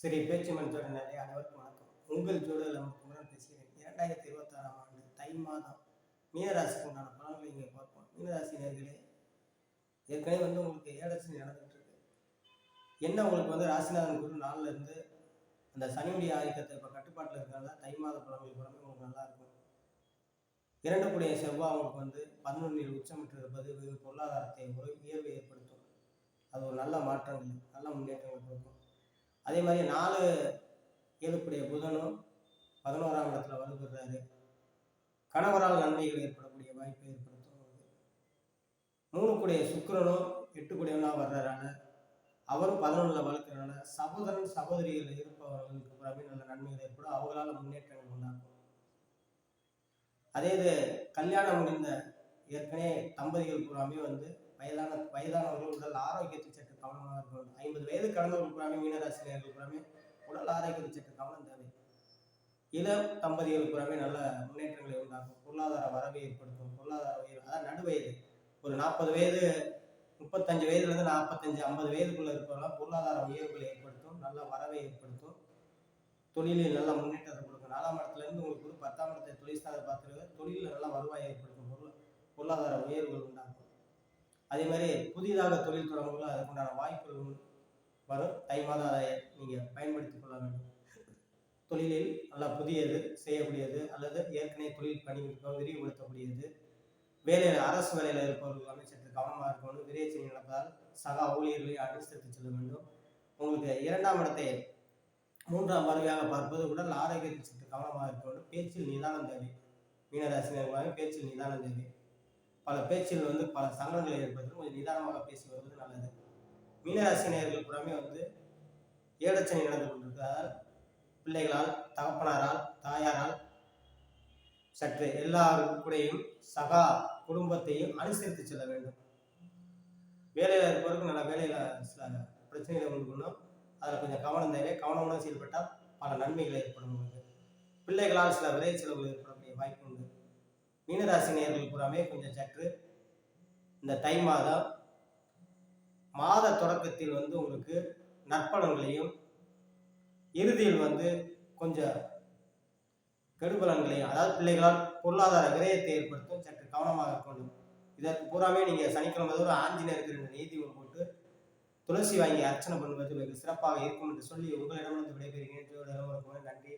சரி பேச்சு மன்றோட நிறைய அனைவருக்கும் வணக்கம். உங்கள் ஜோடல் நம்ம பேசுகிறேன். இரண்டாயிரத்தி இருபத்தாறாம் ஆண்டு தை மாதம் மீனராசிக்கு உண்டான பலன்களை இங்கே பார்ப்போம். மீனராசி நேர்களே ஏற்கனவே வந்து உங்களுக்கு ஏழரசி நடந்துகிட்டு இருக்கு. என்ன உங்களுக்கு வந்து ராசிநாதன் குரு நாள்ல இருந்து அந்த சனியுடைய ஆதிக்கத்தை இப்போ கட்டுப்பாட்டில் இருக்கிறதால தை மாத பலன்கள் கூட உங்களுக்கு நல்லா இருக்கும். இரண்டு கூடிய செவ்வாய் உங்களுக்கு வந்து பதினொன்றில் உச்சமிட்டு இருப்பது வெகு பொருளாதாரத்தை ஒரு உயர்வை ஏற்படுத்தும். அது ஒரு நல்ல மாற்றங்கள் நல்ல முன்னேற்றங்கள் கொடுக்கும். அதே மாதிரி நாலு ஏழுக்குடைய புதனும் பதினோராம் இடத்துல வலுப்படுறாரு கணவரால் நன்மைகள் ஏற்படக்கூடிய வாய்ப்பை ஏற்படுத்தும். மூணு கூடிய சுக்கிரனும் எட்டு கூடியவனா வர்றாரான அவரும் பதினொன்றில் வளர்க்கறதுனால சகோதரன் சகோதரிகள் இருப்பவர்களுக்கு புறமே நல்ல நன்மைகள் ஏற்படும். அவங்களால முன்னேற்றங்கள் உண்டாகும். அதே இது கல்யாணம் முடிந்த ஏற்கனவே தம்பதிகள் பூராமே வந்து வயதான வயதானவர்கள் உடல் ஆரோக்கியத்தை சற்று கவனமாக இருக்கணும். ஐம்பது வயது கடந்தவர்கள் பூராமே மீனராசினியர்கள் பூராமே உடல் ஆரோக்கியத்தை சற்று கவனம் தேவை. இளம் தம்பதிகள் பூராமே நல்ல முன்னேற்றங்களை உண்டாக்கும். பொருளாதார வரவை ஏற்படுத்தும். பொருளாதார உயர்வு அதாவது நடுவயது. ஒரு நாற்பது வயது முப்பத்தஞ்சு வயதுலேருந்து நாற்பத்தஞ்சு ஐம்பது வயதுக்குள்ளே இருப்பவர்கள் பொருளாதார உயர்வுகளை ஏற்படுத்தும் நல்ல வரவை ஏற்படுத்தும். தொழிலில் நல்ல முன்னேற்றத்தை கொடுக்கும். நாலாம் இடத்துலேருந்து உங்களுக்கு ஒரு பத்தாம் இடத்தை தொழில் ஸ்தானத்தை பார்த்துருக்க தொழிலில் நல்ல வருவாயை ஏற்படுத்தும். பொருளாதார உயர்வுகள் உண்டாகும். அதே மாதிரி புதிதாக தொழில் தொடங்கும்போது அதற்குண்டான வாய்ப்புகள் வரும். தை மாதம் அதை நீங்கள் பயன்படுத்திக் கொள்ள வேண்டும். தொழிலில் நல்லா புதியது செய்யக்கூடியது அல்லது ஏற்கனவே தொழில் பணிகளுக்கு விரிவுபடுத்தக்கூடியது. வேலையில் அரசு வேலையில் இருப்பவர்கள் வந்து சற்று கவனமாக இருக்கணும். விரைச்சல் நடப்பதால் சக ஊழியர்களை அனுசரித்து செல்ல வேண்டும். உங்களுக்கு இரண்டாம் இடத்தை மூன்றாம் பார்வையாக பார்ப்பது உடல் ஆரோக்கியத்தில் சற்று கவனமாக இருக்க வேண்டும் பேச்சில் நிதானம் தேவை. மீனராசினர்களாக பேச்சில் நிதானம் தேவை. பல பேச்சில் வந்து பல சங்கடங்களை ஏற்படுத்தும் கொஞ்சம் நிதானமாக பேசி வருவது நல்லது. மீனராசினியர்கள் புறமே வந்து ஏடச்சனை நடந்து கொண்டிருக்கிறதால் பிள்ளைகளால் தகப்பனாரால் தாயாரால் சற்று எல்லாருக்கூடையும் சகா குடும்பத்தையும் அனுசரித்து செல்ல வேண்டும். வேலையில் இருப்பவருக்கு நல்ல வேலையில் சில பிரச்சனைகளை உண்டு அதில் கொஞ்சம் கவனம் தேவை. கவனமுடன் செயல்பட்டால் பல நன்மைகள் ஏற்படும் பிள்ளைகளால் சில விரை செலவுகள் ஏற்படும். மீனராசி நேர்கள் பூராமே கொஞ்சம் சற்று இந்த தை மாதம் மாத தொடக்கத்தில் வந்து உங்களுக்கு நற்பலன்களையும் இறுதியில் வந்து கொஞ்சம் கெடுபலன்களையும் அதாவது பிள்ளைகளால் பொருளாதார விரயத்தை ஏற்படுத்தும் சற்று கவனமாக இருக்கணும் இதற்கு பூராமே நீங்கள் சனிக்கிழமை தோறும் ஆஞ்சநேயருக்கு ரெண்டு நீதி போட்டு துளசி வாங்கி அர்ச்சனை பண்ணுவது சிறப்பாக இருக்கும் என்று சொல்லி உங்களிடமிருந்து விடைபெறுகிறேன். நன்றி.